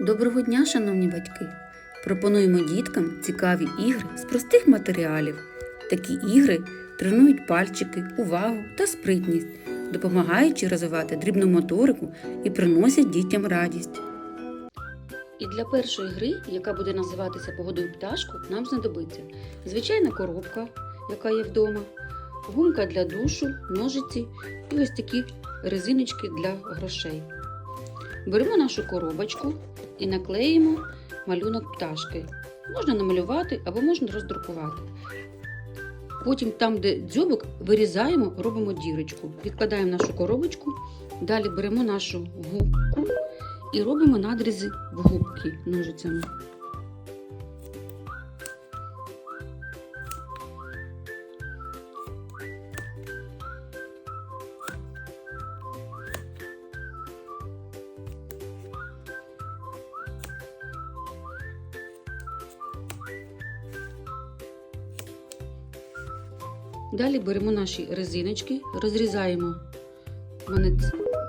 Доброго дня, шановні батьки! Пропонуємо діткам цікаві ігри з простих матеріалів. Такі ігри тренують пальчики, увагу та спритність, допомагаючи розвивати дрібну моторику і приносять дітям радість. І для першої гри, яка буде називатися Погодуй пташку, нам знадобиться звичайна коробка, яка є вдома, гумка для душу, ножиці і ось такі резиночки для грошей. Беремо нашу коробочку і наклеїмо малюнок пташки. Можна намалювати або можна роздрукувати. Потім там, де дзьобик, вирізаємо, робимо дірочку. Відкладаємо нашу коробочку, далі беремо нашу губку і робимо надрізи в губки ножицями. Далі беремо наші резиночки, розрізаємо. Мене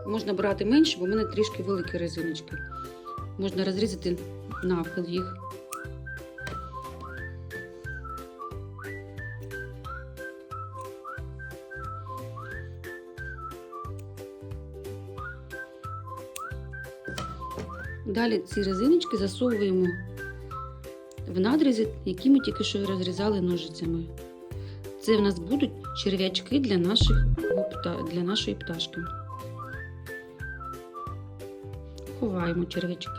можна брати менше, бо в мене трішки великі резиночки. Можна розрізати навпіл їх. Далі ці резиночки засовуємо в надрізи, які ми тільки що розрізали ножицями. Це в нас будуть черв'ячки для, наших, для нашої пташки. Ховаємо черв'ячки.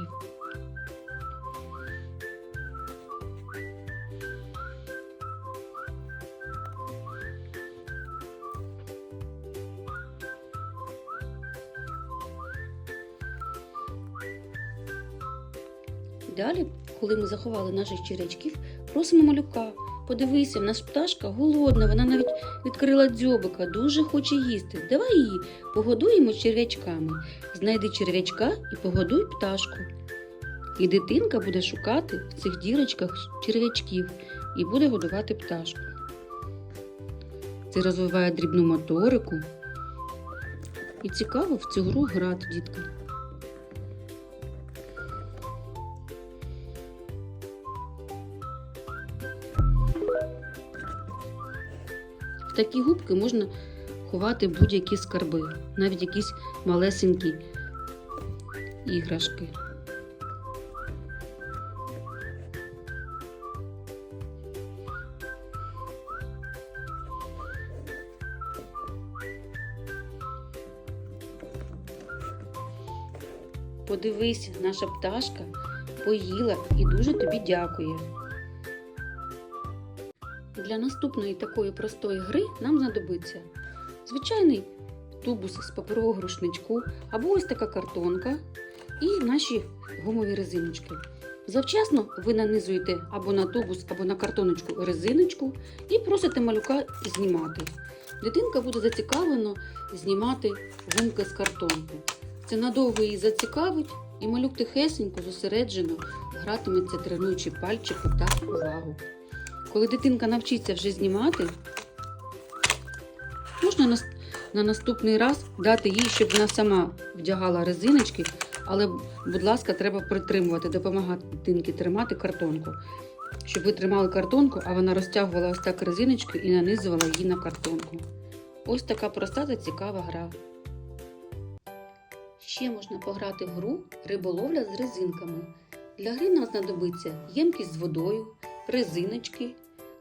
Далі, коли ми заховали наших черв'ячків, просимо малюка. Подивися, в нас пташка голодна, вона навіть відкрила дзьобика, дуже хоче їсти. Давай її погодуємо черв'ячками. Знайди черв'ячка і погодуй пташку. І дитинка буде шукати в цих дірочках черв'ячків і буде годувати пташку. Це розвиває дрібну моторику. І цікаво в цю гру грати діткам. Такі губки можна ховати будь-які скарби, навіть якісь малесенькі іграшки. Подивись, наша пташка поїла і дуже тобі дякує. Для наступної такої простої гри нам знадобиться звичайний тубус з паперового рушничку або ось така картонка і наші гумові резиночки. Завчасно ви нанизуєте або на тубус, або на картоночку резиночку і просите малюка знімати. Дитинка буде зацікавлено знімати гумки з картонки. Це надовго її зацікавить, і малюк тихесенько, зосереджено гратиметься, тренуючи пальчики та увагу. Коли дитинка навчиться вже знімати, можна на, на наступний раз дати їй, щоб вона сама вдягала резиночки, але, будь ласка, треба притримувати, допомагати дитинки тримати картонку. Щоб ви тримали картонку, а вона розтягувала ось так резиночки і нанизувала її на картонку. Ось така проста та цікава гра. Ще можна пограти в гру риболовля з резинками. Для гри нам знадобиться ємкість з водою, резиночки,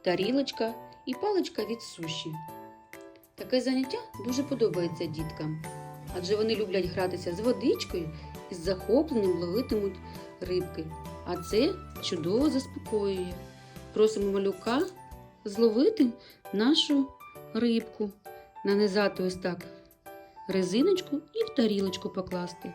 тарілочка і паличка від суші. Таке заняття дуже подобається діткам, адже вони люблять гратися з водичкою і з захопленням ловитимуть рибки. А це чудово заспокоює. Просимо малюка зловити нашу рибку, нанизати ось так резиночку і в тарілочку покласти.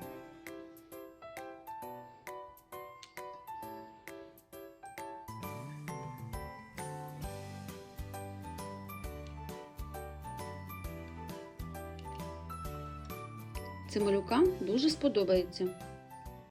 Це малюкам дуже сподобається.